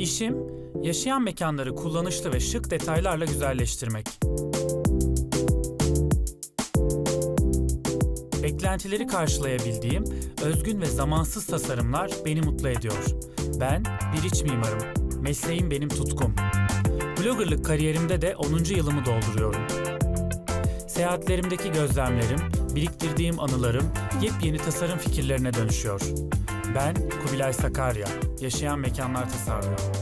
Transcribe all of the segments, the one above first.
İşim, yaşayan mekanları kullanışlı ve şık detaylarla güzelleştirmek. Beklentileri karşılayabildiğim özgün ve zamansız tasarımlar beni mutlu ediyor. Ben bir iç mimarım. Mesleğim benim tutkum. Bloggerlık kariyerimde de 10. yılımı dolduruyorum. Seyahatlerimdeki gözlemlerim, biriktirdiğim anılarım yepyeni tasarım fikirlerine dönüşüyor. Ben Kubilay Sakarya, yaşayan mekanlar tasarlıyorum.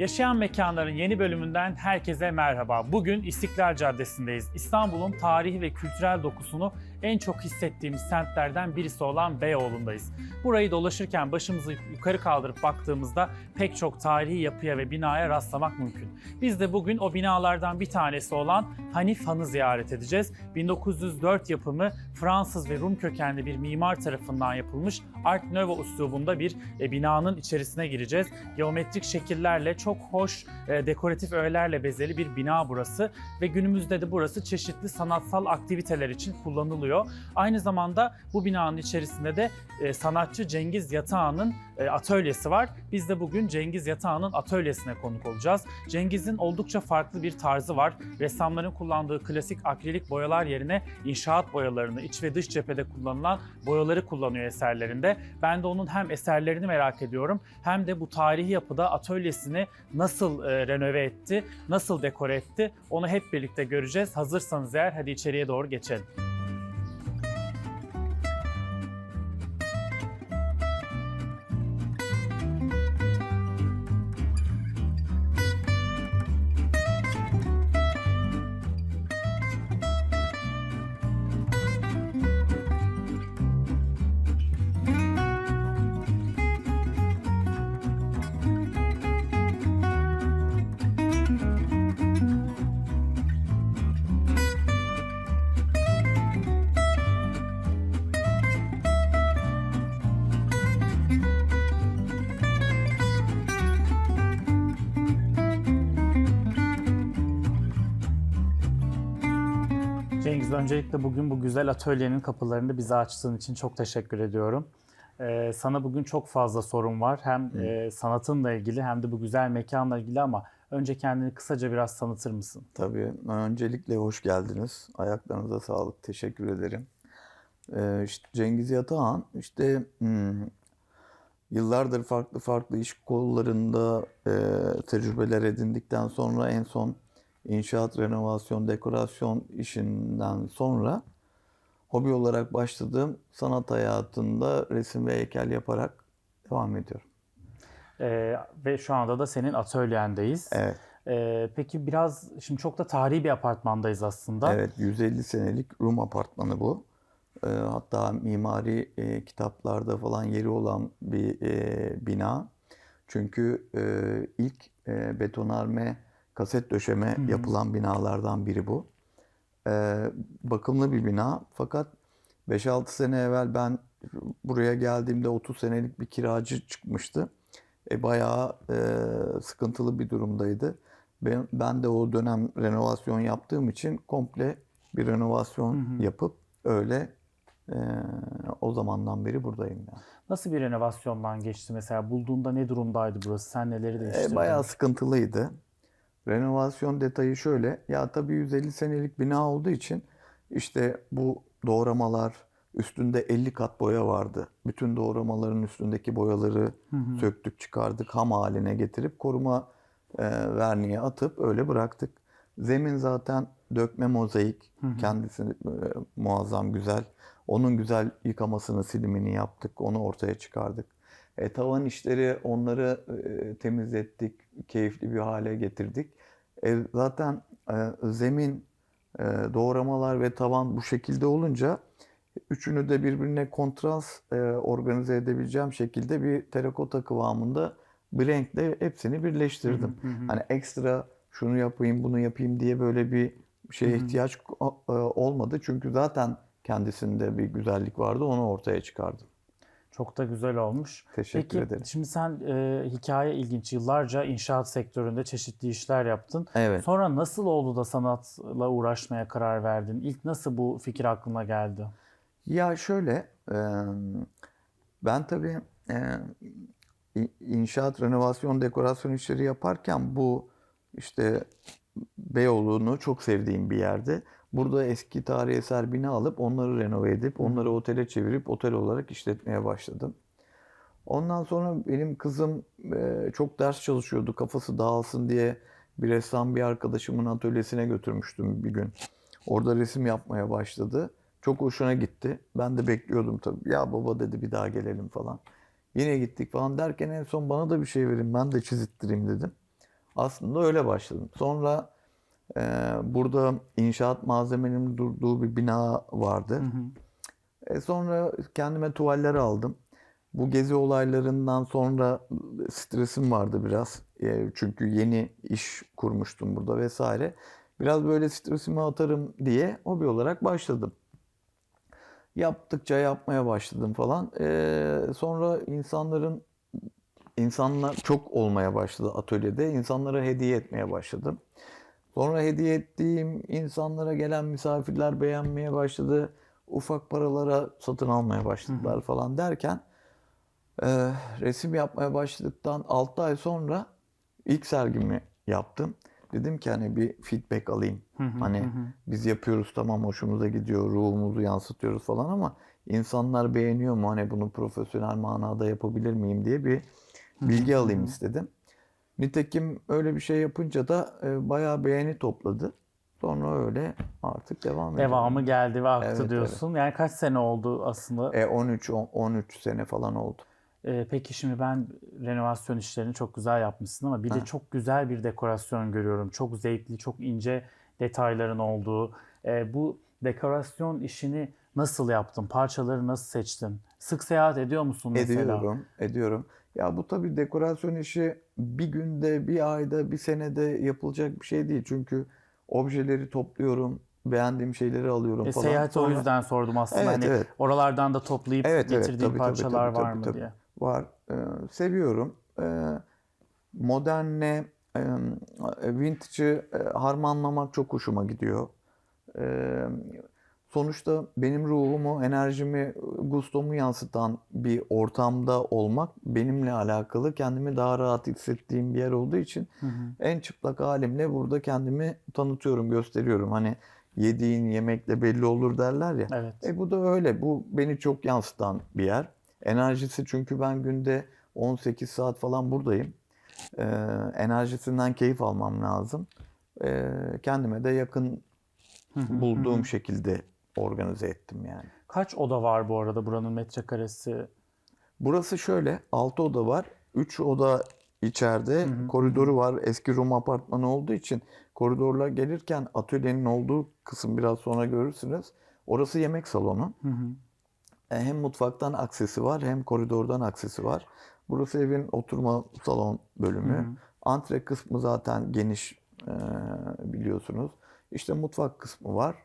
Yaşayan Mekanların yeni bölümünden herkese merhaba. Bugün İstiklal Caddesi'ndeyiz. İstanbul'un tarihi ve kültürel dokusunu en çok hissettiğimiz semtlerden birisi olan Beyoğlu'ndayız. Burayı dolaşırken başımızı yukarı kaldırıp baktığımızda pek çok tarihi yapıya ve binaya rastlamak mümkün. Biz de bugün o binalardan bir tanesi olan Hanif Han'ı ziyaret edeceğiz. 1904 yapımı Fransız ve Rum kökenli bir mimar tarafından yapılmış Art Nouveau üslubunda bir e, binanın içerisine gireceğiz. Geometrik şekillerle çok hoş e, dekoratif öğelerle bezeli bir bina burası ve günümüzde de burası çeşitli sanatsal aktiviteler için kullanılıyor. Aynı zamanda bu binanın içerisinde de e, sanatçı Cengiz Yatağan'ın e, atölyesi var. Biz de bugün Cengiz Yatağan'ın atölyesine konuk olacağız. Cengiz'in oldukça farklı bir tarzı var. Ressamların kullandığı klasik akrilik boyalar yerine inşaat boyalarını, iç ve dış cephede kullanılan boyaları kullanıyor eserlerinde. Ben de onun hem eserlerini merak ediyorum hem de bu tarihi yapıda atölyesini nasıl e, renove etti, nasıl dekore etti onu hep birlikte göreceğiz. Hazırsanız eğer hadi içeriye doğru geçelim. Öncelikle bugün bu güzel atölyenin kapılarını bize açtığın için çok teşekkür ediyorum. Ee, sana bugün çok fazla sorun var. Hem e, sanatınla ilgili hem de bu güzel mekanla ilgili ama önce kendini kısaca biraz tanıtır mısın? Tabii. Öncelikle hoş geldiniz. Ayaklarınıza sağlık. Teşekkür ederim. Ee, işte Cengiz Yatağan işte hmm, yıllardır farklı farklı iş kollarında e, tecrübeler edindikten sonra en son inşaat, renovasyon, dekorasyon işinden sonra hobi olarak başladığım sanat hayatında resim ve heykel yaparak devam ediyorum. Ee, ve şu anda da senin atölyendeyiz. Evet. Ee, peki biraz şimdi çok da tarihi bir apartmandayız aslında. Evet, 150 senelik Rum apartmanı bu. Ee, hatta mimari e, kitaplarda falan yeri olan bir e, bina. Çünkü e, ilk e, betonarme, kaset döşeme yapılan binalardan biri bu. Ee, bakımlı bir bina fakat 5-6 sene evvel ben buraya geldiğimde 30 senelik bir kiracı çıkmıştı. E, bayağı e, sıkıntılı bir durumdaydı. Ben, ben de o dönem renovasyon yaptığım için komple bir renovasyon yapıp öyle e, o zamandan beri buradayım yani. Nasıl bir renovasyondan geçti mesela? Bulduğunda ne durumdaydı burası? Sen neleri değiştirdin? E, bayağı sıkıntılıydı. Renovasyon detayı şöyle. Ya tabii 150 senelik bina olduğu için işte bu doğramalar üstünde 50 kat boya vardı. Bütün doğramaların üstündeki boyaları söktük çıkardık ham haline getirip koruma e, verniğe atıp öyle bıraktık. Zemin zaten dökme mozaik. Kendisi e, muazzam güzel. Onun güzel yıkamasını, silimini yaptık. Onu ortaya çıkardık. E, tavan işleri onları e, temizlettik. Keyifli bir hale getirdik. E, zaten e, zemin, e, doğramalar ve tavan bu şekilde olunca üçünü de birbirine kontrast e, organize edebileceğim şekilde bir terakota kıvamında bir renkle hepsini birleştirdim. Hani ekstra şunu yapayım, bunu yapayım diye böyle bir şeye ihtiyaç e, olmadı. Çünkü zaten kendisinde bir güzellik vardı. Onu ortaya çıkardım. Çok da güzel olmuş. Teşekkür Peki ederim. şimdi sen e, hikaye ilginç yıllarca inşaat sektöründe çeşitli işler yaptın. Evet. Sonra nasıl oldu da sanatla uğraşmaya karar verdin? İlk nasıl bu fikir aklına geldi? Ya şöyle, e, ben tabii e, inşaat, renovasyon, dekorasyon işleri yaparken bu işte Beyoğlu'nu çok sevdiğim bir yerde. Burada eski tarihi eser bina alıp onları renove edip onları otele çevirip otel olarak işletmeye başladım. Ondan sonra benim kızım e, çok ders çalışıyordu kafası dağılsın diye bir ressam bir arkadaşımın atölyesine götürmüştüm bir gün. Orada resim yapmaya başladı. Çok hoşuna gitti. Ben de bekliyordum tabii. Ya baba dedi bir daha gelelim falan. Yine gittik falan derken en son bana da bir şey verin ben de çizittireyim dedim. Aslında öyle başladım. Sonra e, burada inşaat malzemelerinin durduğu bir bina vardı. E, sonra kendime tuvaller aldım. Bu gezi olaylarından sonra stresim vardı biraz. E, çünkü yeni iş kurmuştum burada vesaire. Biraz böyle stresimi atarım diye hobi olarak başladım. Yaptıkça yapmaya başladım falan. E, sonra insanların insanlar çok olmaya başladı atölyede. İnsanlara hediye etmeye başladım. Sonra hediye ettiğim insanlara gelen misafirler beğenmeye başladı. Ufak paralara satın almaya başladılar falan derken e, resim yapmaya başladıktan 6 ay sonra ilk sergimi yaptım. Dedim ki hani bir feedback alayım. Hani biz yapıyoruz tamam hoşumuza gidiyor, ruhumuzu yansıtıyoruz falan ama insanlar beğeniyor mu? Hani bunu profesyonel manada yapabilir miyim diye bir bilgi alayım istedim. Nitekim öyle bir şey yapınca da e, bayağı beğeni topladı. Sonra öyle artık devam ediyor. Devamı geldi ve aktı Evet, evet. diyorsun. Yani kaç sene oldu aslında? E, 13 on- 13 sene falan oldu. Ee, peki şimdi ben renovasyon işlerini çok güzel yapmışsın ama bir de Ha. çok güzel bir dekorasyon görüyorum. Çok zevkli, çok ince detayların olduğu. Ee, bu dekorasyon işini nasıl yaptın? Parçaları nasıl seçtin? Sık seyahat ediyor musun mesela? Ediyorum, ediyorum. Ya bu tabii dekorasyon işi bir günde, bir ayda, bir senede yapılacak bir şey değil. Çünkü objeleri topluyorum, beğendiğim şeyleri alıyorum E, falan. seyahati o Sonra- yüzden sordum aslında. Evet, hani evet. oralardan da toplayıp Evet, evet, getirdiğin tabii, tabii, parçalar tabii, var tabii, mı tabii. diye. Var. Ee, seviyorum. Ee, modernle e, vintage'ı e, harmanlamak çok hoşuma gidiyor. Ee, sonuçta benim ruhumu, enerjimi, gustomu yansıtan bir ortamda olmak benimle alakalı kendimi daha rahat hissettiğim bir yer olduğu için Hı hı. en çıplak halimle burada kendimi tanıtıyorum, gösteriyorum. Hani yediğin yemekle belli olur derler ya. Evet. E bu da öyle. Bu beni çok yansıtan bir yer. Enerjisi çünkü ben günde 18 saat falan buradayım. Ee, enerjisinden keyif almam lazım. Ee, kendime de yakın bulduğum şekilde organize ettim yani. Kaç oda var bu arada buranın metrekaresi? Burası şöyle, 6 oda var. 3 oda içeride, Hı hı, koridoru var. Eski Rum apartmanı olduğu için koridorla gelirken atölyenin olduğu kısım biraz sonra görürsünüz. Orası yemek salonu. Hı hı. E, Hem mutfaktan aksesi var hem koridordan aksesi var. Burası evin oturma salon bölümü. Hı hı. Antre kısmı zaten geniş e, biliyorsunuz. İşte mutfak kısmı var.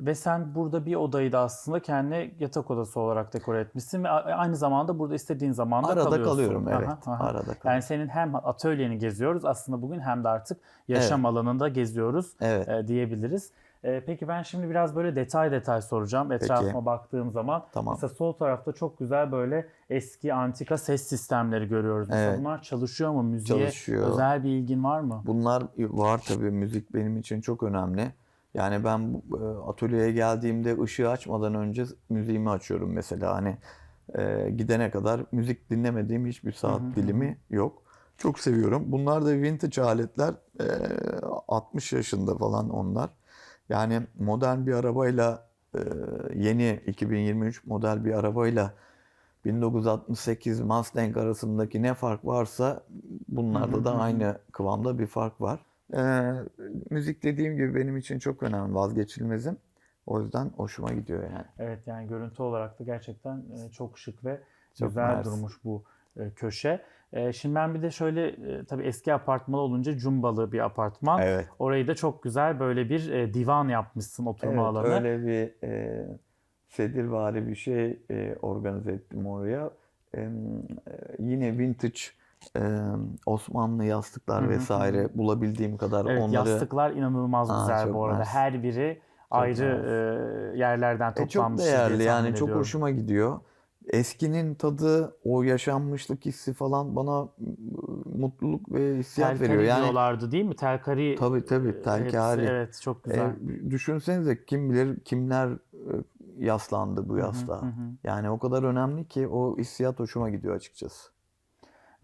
Ve sen burada bir odayı da aslında kendi yatak odası olarak dekore etmişsin ve a- aynı zamanda burada istediğin zaman da Arada kalıyorsun. kalıyorum evet. Aha, aha. Arada kalıyorum. Yani senin hem atölyeni geziyoruz aslında bugün hem de artık yaşam alanında geziyoruz Evet. e, diyebiliriz. E, peki ben şimdi biraz böyle detay detay soracağım etrafıma baktığım zaman. Tamam. Mesela sol tarafta çok güzel böyle eski antika ses sistemleri görüyoruz. Mesela Evet. bunlar çalışıyor mu? Müziğe Çalışıyor. özel bir ilgin var mı? Bunlar var tabii müzik benim için çok önemli. Yani ben e, atölyeye geldiğimde ışığı açmadan önce müziğimi açıyorum mesela. Hani e, gidene kadar müzik dinlemediğim hiçbir saat dilimi yok. Çok seviyorum. Bunlar da vintage aletler. E, 60 yaşında falan onlar. Yani modern bir arabayla e, yeni 2023 model bir arabayla 1968 Mustang arasındaki ne fark varsa bunlarda da aynı kıvamda bir fark var. Ee, müzik dediğim gibi benim için çok önemli, vazgeçilmezim. O yüzden hoşuma gidiyor yani. Evet yani görüntü olarak da gerçekten e, çok şık ve Çok güzel mersi. durmuş bu e, köşe. E, şimdi ben bir de şöyle tabii eski apartman olunca cumbalı bir apartman. Evet. Orayı da çok güzel böyle bir divan yapmışsın oturma Evet, alanı. öyle bir e, sedirvari bir şey e, organize ettim oraya. E, yine vintage e, Osmanlı yastıklar Hı hı, vesaire bulabildiğim kadar Evet, onları yastıklar inanılmaz Aa, güzel çok bu arada. nice. Her biri ayrı e, yerlerden E, çok toplanmış değerli yani çok hoşuma gidiyor. Eskinin tadı, o yaşanmışlık hissi falan bana mutluluk ve hissiyat Telkari veriyor. Yani diyorlardı değil mi? Telkari tabii tabii e, hepsi, telkari. evet çok güzel. E, düşünsenize kim bilir kimler e, yaslandı bu hı, hı hı. Yani o kadar önemli ki o hissiyat hoşuma gidiyor açıkçası.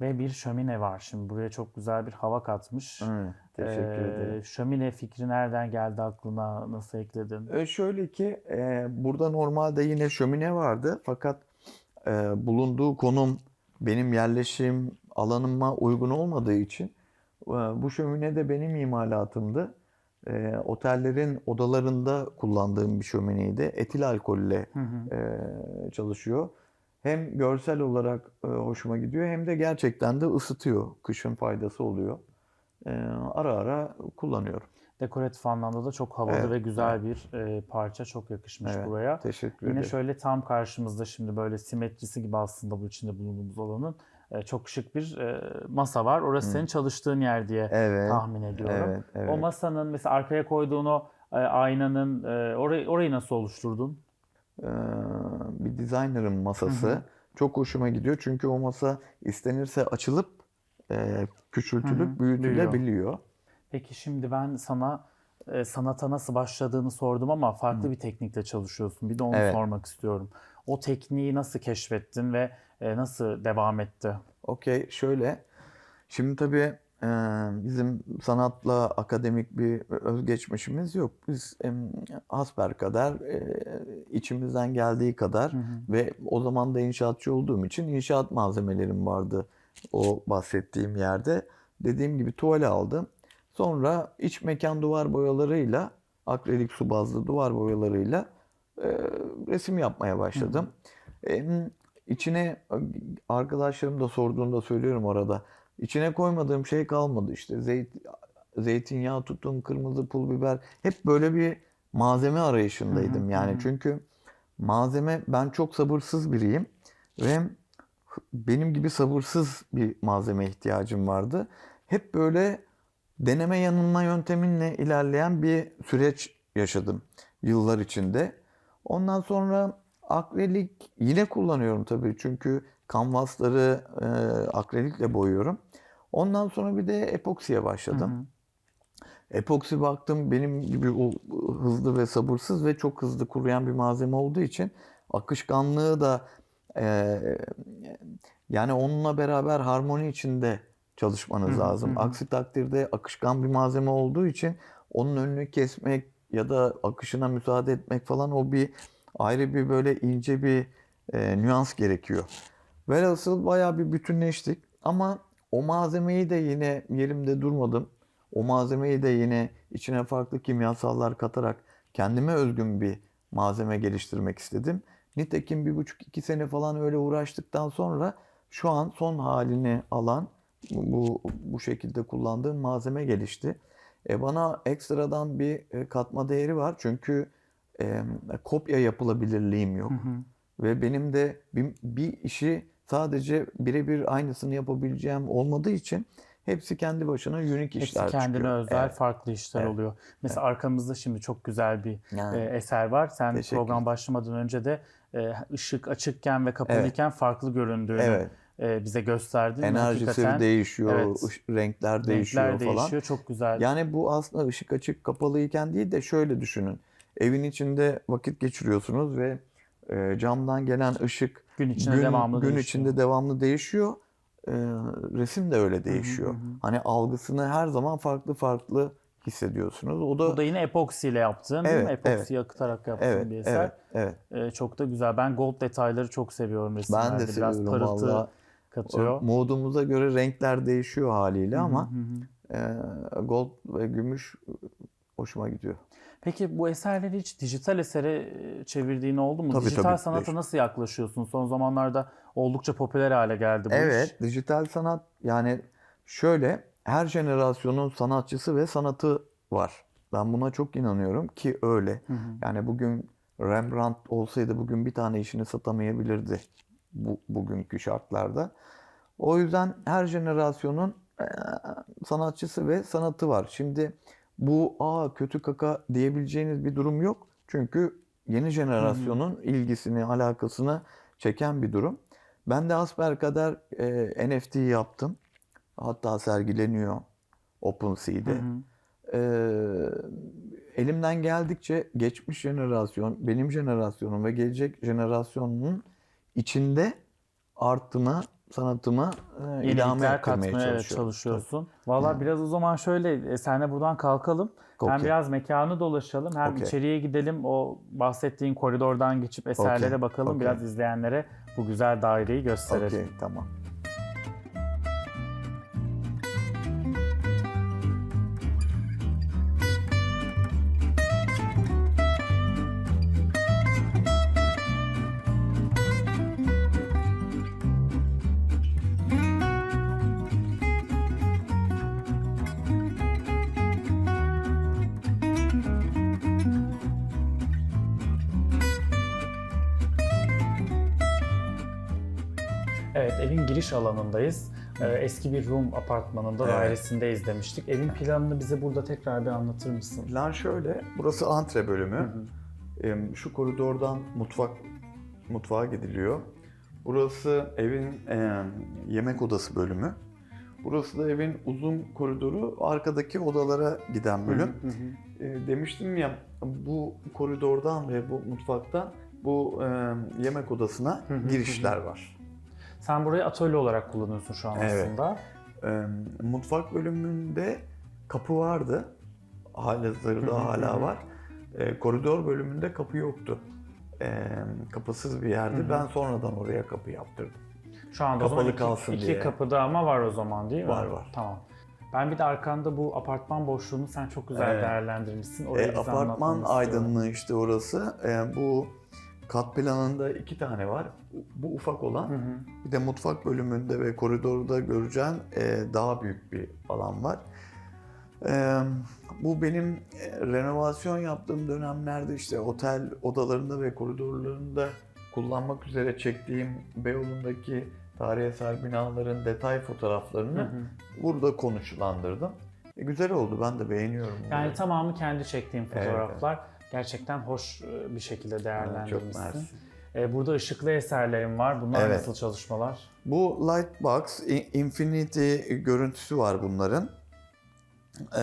Ve bir şömine var şimdi. Buraya çok güzel bir hava katmış. Evet, teşekkür Ee, ederim. Şömine fikri nereden geldi aklına? Nasıl ekledin? E, şöyle ki e, burada normalde yine şömine vardı fakat e, bulunduğu konum benim yerleşim alanıma uygun olmadığı için e, bu şömine de benim imalatımdı. E, otellerin odalarında kullandığım bir şömineydi. Etil alkolle Hı hı. e, çalışıyor. Hem görsel olarak e, hoşuma gidiyor hem de gerçekten de ısıtıyor. Kışın faydası oluyor. E, ara ara kullanıyorum. Dekoratif anlamda da çok havalı Evet, ve güzel bir e, parça. Çok yakışmış Evet, buraya. Teşekkür Yine ederim. şöyle tam karşımızda şimdi böyle simetrisi gibi aslında bu içinde bulunduğumuz alanın e, çok şık bir e, masa var. Orası Hı. senin çalıştığın yer diye Evet, tahmin ediyorum. evet, evet. O masanın mesela arkaya koyduğun o e, aynanın e, orayı, orayı nasıl oluşturdun? Bir designer'ın masası. Hı hı. Çok hoşuma gidiyor çünkü o masa istenirse açılıp e, küçültülüp Hı hı, büyütülebiliyor. Peki şimdi ben sana e, sanata nasıl başladığını sordum ama farklı bir teknikle çalışıyorsun. Bir de onu Evet. sormak istiyorum. O tekniği nasıl keşfettin ve e, nasıl devam etti? Okey, şöyle. Şimdi tabii bizim sanatla akademik bir özgeçmişimiz yok. Biz em, hasbelkader e, içimizden geldiği kadar Hı hı. ve o zaman da inşaatçı olduğum için inşaat malzemelerim vardı o bahsettiğim yerde. Dediğim gibi tuval aldım. Sonra iç mekan duvar boyalarıyla, akrilik su bazlı duvar boyalarıyla resim yapmaya başladım. Em, içine arkadaşlarım da sorduğunda söylüyorum orada. İçine koymadığım şey kalmadı işte. Zeyt, zeytinyağı tutun, kırmızı pul biber. Hep böyle bir malzeme arayışındaydım Hı hı, yani. Çünkü malzeme ben çok sabırsız biriyim ve benim gibi sabırsız bir malzeme ihtiyacım vardı. Hep böyle deneme yanılma yönteminle ilerleyen bir süreç yaşadım yıllar içinde. Ondan sonra akrilik yine kullanıyorum tabii çünkü kanvasları e, akrilikle boyuyorum. Ondan sonra bir de epoksiye Hı başladım. hı. Epoksi baktım benim gibi o hızlı ve sabırsız ve çok hızlı kuruyan bir malzeme olduğu için akışkanlığı da e, yani onunla beraber harmoni içinde çalışmanız Hı hı, lazım. hı hı. Aksi takdirde akışkan bir malzeme olduğu için onun önünü kesmek ya da akışına müsaade etmek falan o bir ayrı bir böyle ince bir e, nüans gerekiyor. Velhasıl bayağı bir bütünleştik ama o malzemeyi de yine yerimde durmadım. O malzemeyi de yine içine farklı kimyasallar katarak kendime özgün bir malzeme geliştirmek istedim. Nitekim bir buçuk iki sene falan öyle uğraştıktan sonra şu an son halini alan bu bu şekilde kullandığım malzeme gelişti. E bana ekstradan bir e, katma değeri var çünkü e, kopya yapılabilirliğim yok. Hı hı. Ve benim de bir, bir işi sadece birebir aynısını yapabileceğim olmadığı için hepsi kendi başına unik işler Hepsi kendine çıkıyor. özel Evet. farklı işler Evet. oluyor. Mesela arkamızda şimdi çok güzel bir Yani, e, eser var. Sen Teşekkür program başlamadan önce de e, ışık açıkken ve kapalıyken farklı göründüğünü evet. e, bize gösterdin. Enerjisi hakikaten değişiyor, evet, ış- renkler değişiyor renkler falan. değişiyor. Çok güzel. Yani bu aslında ışık açık kapalıyken değil de şöyle düşünün. Evin içinde vakit geçiriyorsunuz ve e, camdan gelen ışık gün içinde gün, devamlı gün değişiyor. içinde devamlı değişiyor. E, resim de öyle değişiyor. hı hı. Hani algısını her zaman farklı farklı hissediyorsunuz. O da Bu da yine epoksiyle yaptığın değil mi? Evet, akıtarak yaptığın evet, bir eser. evet, evet. E, çok da güzel. Ben gold detayları çok seviyorum Ben resimlerde. de Biraz seviyorum parıltı valla. katıyor. Modumuza göre renkler değişiyor haliyle Hı hı ama hı hı. e, gold ve gümüş hoşuma gidiyor. Peki bu eserleri hiç dijital esere çevirdiğin oldu mu? Tabii, dijital tabii. sanata nasıl yaklaşıyorsun? Son zamanlarda oldukça popüler hale geldi bu Evet, iş. dijital sanat yani şöyle her jenerasyonun sanatçısı ve sanatı var. Ben buna çok inanıyorum ki öyle. Hı hı. Yani bugün Rembrandt olsaydı bugün bir tane işini satamayabilirdi bu bugünkü şartlarda. O yüzden her jenerasyonun sanatçısı ve sanatı var. Şimdi bu aa kötü kaka diyebileceğiniz bir durum yok. Çünkü yeni jenerasyonun ilgisini, alakasını çeken bir durum. Ben de hasbelkader e, NFT yaptım. Hatta sergileniyor OpenSea'de. Ee, elimden geldikçe geçmiş jenerasyon, benim jenerasyonum ve gelecek jenerasyonun içinde artıma, sanatıma e, ilhame katmaya evet, çalışıyorum. çalışıyorsun. Valla biraz o zaman şöyle e, senle buradan kalkalım. Hem Okey. biraz mekanı dolaşalım hem Okey. içeriye gidelim. O bahsettiğin koridordan geçip eserlere Okey, bakalım. okey. Biraz izleyenlere bu güzel daireyi gösterelim. Okey, tamam. Eski bir Rum apartmanında, Evet. dairesinde izlemiştik. Evin planını bize burada tekrar bir anlatır mısın? Plan şöyle, burası antre bölümü. Em, Şu koridordan mutfak mutfağa gidiliyor. Burası evin em, yemek odası bölümü. Burası da evin uzun koridoru, arkadaki odalara giden bölüm. Hı hı. E, demiştim ya bu koridordan ve bu mutfaktan bu em, yemek odasına Hı hı, girişler var. Sen burayı atölye olarak kullanıyorsun şu an Evet. aslında. Em, mutfak bölümünde kapı vardı. Halihazırda hala var. E, koridor bölümünde kapı yoktu. E, kapısız bir yerdi. Ben sonradan oraya kapı yaptırdım. Şu anda o zaman Kapalı iki, kalsın iki diye. kapıda ama var o zaman değil mi? Var, var. Tamam. Ben bir de arkanda bu apartman boşluğunu sen çok güzel Evet. değerlendirmişsin. Orayı E, bize apartman anlatmanı istiyorum. aydınlığı işte orası. E, bu kat planında iki tane var. Bu ufak olan. Hı hı. Bir de mutfak bölümünde ve koridorda göreceğin e, daha büyük bir alan var. E, bu benim e, renovasyon yaptığım dönemlerde işte otel odalarında ve koridorlarında kullanmak üzere çektiğim Beyoğlu'ndaki tarihi eser binaların detay fotoğraflarını Hı hı. burada konuşlandırdım. E, güzel oldu. Ben de beğeniyorum. Yani bunları. tamamı kendi çektiğim Evet, fotoğraflar. Gerçekten hoş e, bir şekilde Çok değerlendirmişsin. mersi. E, Burada ışıklı eserlerim var. Bunlar Evet. nasıl çalışmalar? Bu Lightbox Infinity görüntüsü var bunların. Ee,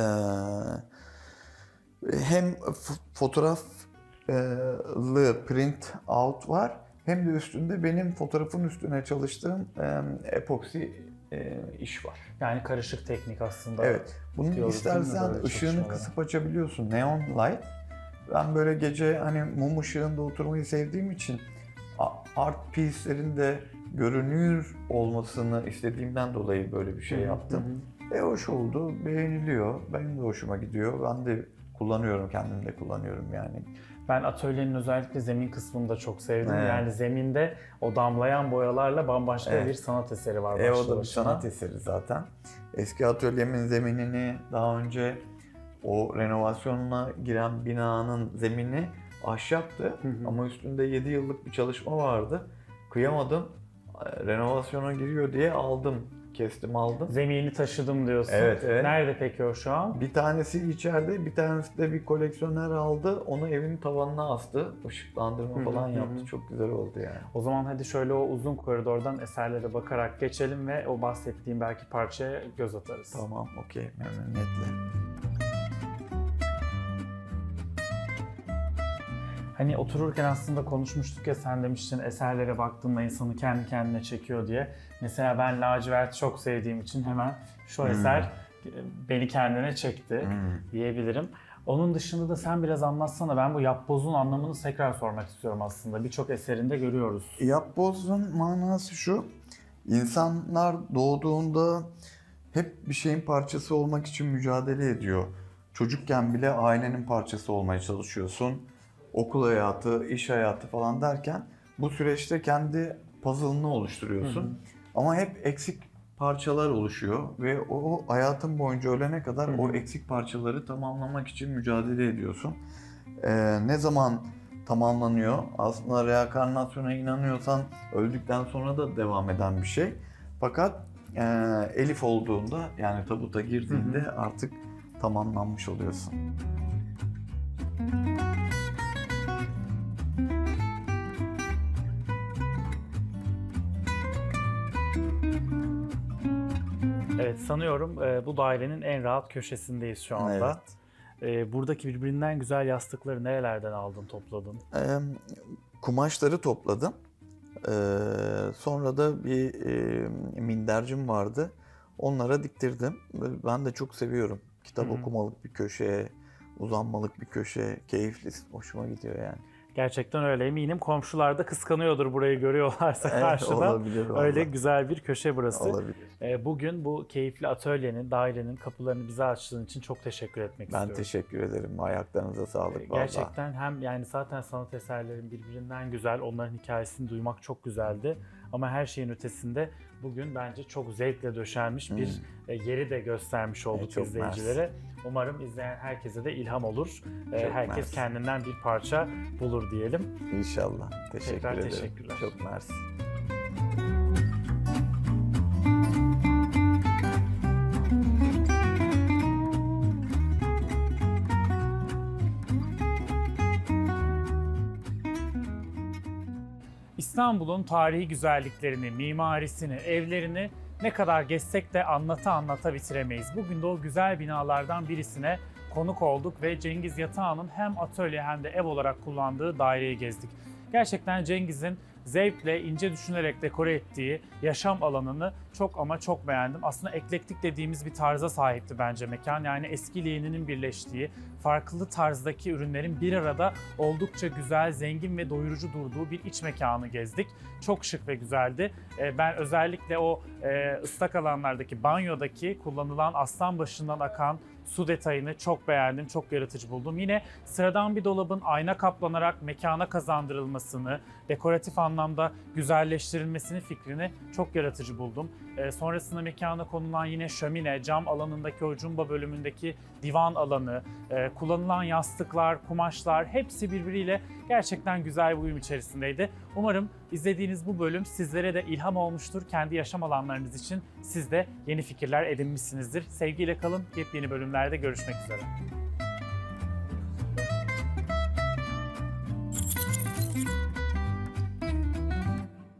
hem fotoğraflı print out var hem de üstünde benim fotoğrafın üstüne çalıştığım e, epoksi e, iş var. Yani karışık teknik aslında. Evet. Bunu diyoruz değil mi istersen ışığını kısıp açabiliyorsun. Neon light. Ben böyle gece hani mum ışığında oturmayı sevdiğim için art piece'lerin de görünür olmasını istediğimden dolayı böyle bir şey yaptım. hı hı. E hoş oldu, beğeniliyor. Benim de hoşuma gidiyor. Ben de kullanıyorum, kendim de kullanıyorum yani. Ben atölyenin özellikle zemin kısmını da çok sevdim. Evet. Yani zeminde o damlayan boyalarla bambaşka Evet. bir sanat eseri var E o da bir sanat eseri zaten. Eski atölyemin zeminini daha önce o renovasyonuna giren binanın zemini ahşaptı. Hı hı. Ama üstünde 7 yıllık bir çalışma vardı. Kıyamadım. Renovasyona giriyor diye aldım. Kestim aldım. Zemini taşıdım diyorsun. Evet, evet. Nerede peki o şu an? Bir tanesi içeride, bir tanesi de bir koleksiyoner aldı. Onu evin tavanına astı. Işıklandırma Hı hı, falan hı yaptı. hı. Çok güzel oldu yani. O zaman hadi şöyle o uzun koridordan eserlere bakarak geçelim ve o bahsettiğim belki parçaya göz atarız. Tamam, okey. Memnuniyetle. Hani otururken aslında konuşmuştuk ya sen demiştin eserlere baktığında insanı kendi kendine çekiyor diye. Mesela ben lacivert çok sevdiğim için hemen şu Hmm. eser e, beni kendine çekti Hmm. diyebilirim. Onun dışında da sen biraz anlatsana. Ben bu yapbozun anlamını tekrar sormak istiyorum aslında. Birçok eserinde görüyoruz. Yapbozun manası şu. İnsanlar doğduğunda hep bir şeyin parçası olmak için mücadele ediyor. çocukken bile ailenin parçası olmaya çalışıyorsun. Okul hayatı, iş hayatı falan derken bu süreçte kendi puzzle'ını oluşturuyorsun. Ama hep eksik parçalar oluşuyor ve o, o hayatın boyunca ölene kadar o eksik parçaları tamamlamak için mücadele ediyorsun. Ee, ne zaman tamamlanıyor? Aslında reenkarnasyona inanıyorsan öldükten sonra da devam eden bir şey. Fakat e, Elif olduğunda yani tabuta girdiğinde artık tamamlanmış oluyorsun. Evet sanıyorum e, bu dairenin en rahat köşesindeyiz şu anda. E, buradaki birbirinden güzel yastıkları nerelerden aldın, topladın? Ee, kumaşları topladım. Ee, sonra da bir e, mindercim vardı. Onlara diktirdim. Ben de çok seviyorum. Kitap Hı hı. okumalık bir köşe, uzanmalık bir köşe, keyifli, hoşuma gidiyor yani. Gerçekten öyle eminim. Komşular da kıskanıyordur burayı görüyorlarsa Evet, karşıda. olabilir vallahi. Öyle güzel bir köşe burası. Olabilir. E, bugün bu keyifli atölyenin, dairenin kapılarını bize açtığın için çok teşekkür etmek Ben istiyorum. teşekkür ederim. Ayaklarınıza sağlık vallahi. Gerçekten hem yani zaten sanat eserlerin birbirinden güzel, onların hikayesini duymak çok güzeldi. Ama her şeyin ötesinde bugün bence çok zevkle döşenmiş bir Hmm. e, yeri de göstermiş olduk çok izleyicilere. Umarım izleyen herkese de ilham olur. E, Çok herkes mersi. kendinden bir parça bulur diyelim. İnşallah. Teşekkür Tekrar ederim. teşekkürler. Çok mersi. İstanbul'un tarihi güzelliklerini, mimarisini, evlerini ne kadar gezsek de anlata anlata bitiremeyiz. Bugün de o güzel binalardan birisine konuk olduk ve Cengiz Yatağan'ın hem atölye hem de ev olarak kullandığı daireyi gezdik. Gerçekten Cengiz'in zevkle, ince düşünerek dekore ettiği yaşam alanını çok ama çok beğendim. Aslında eklektik dediğimiz bir tarza sahipti bence mekan. Yani eskiyle yeninin birleştiği, farklı tarzdaki ürünlerin bir arada oldukça güzel, zengin ve doyurucu durduğu bir iç mekanı gezdik. Çok şık ve güzeldi. Ee, Ben özellikle o e, ıslak alanlardaki banyodaki kullanılan aslan başından akan su detayını çok beğendim, çok yaratıcı buldum. Yine sıradan bir dolabın ayna kaplanarak mekana kazandırılmasını, dekoratif anlamda güzelleştirilmesini fikrini çok yaratıcı buldum. Ee, sonrasında mekana konulan yine şömine, cam alanındaki o cumba bölümündeki divan alanı, e, kullanılan yastıklar, kumaşlar hepsi birbiriyle gerçekten güzel bir uyum içerisindeydi. Umarım izlediğiniz bu bölüm sizlere de ilham olmuştur. Kendi yaşam alanlarınız için siz de yeni fikirler edinmişsinizdir. Sevgiyle kalın. Yepyeni bölümlerde görüşmek üzere.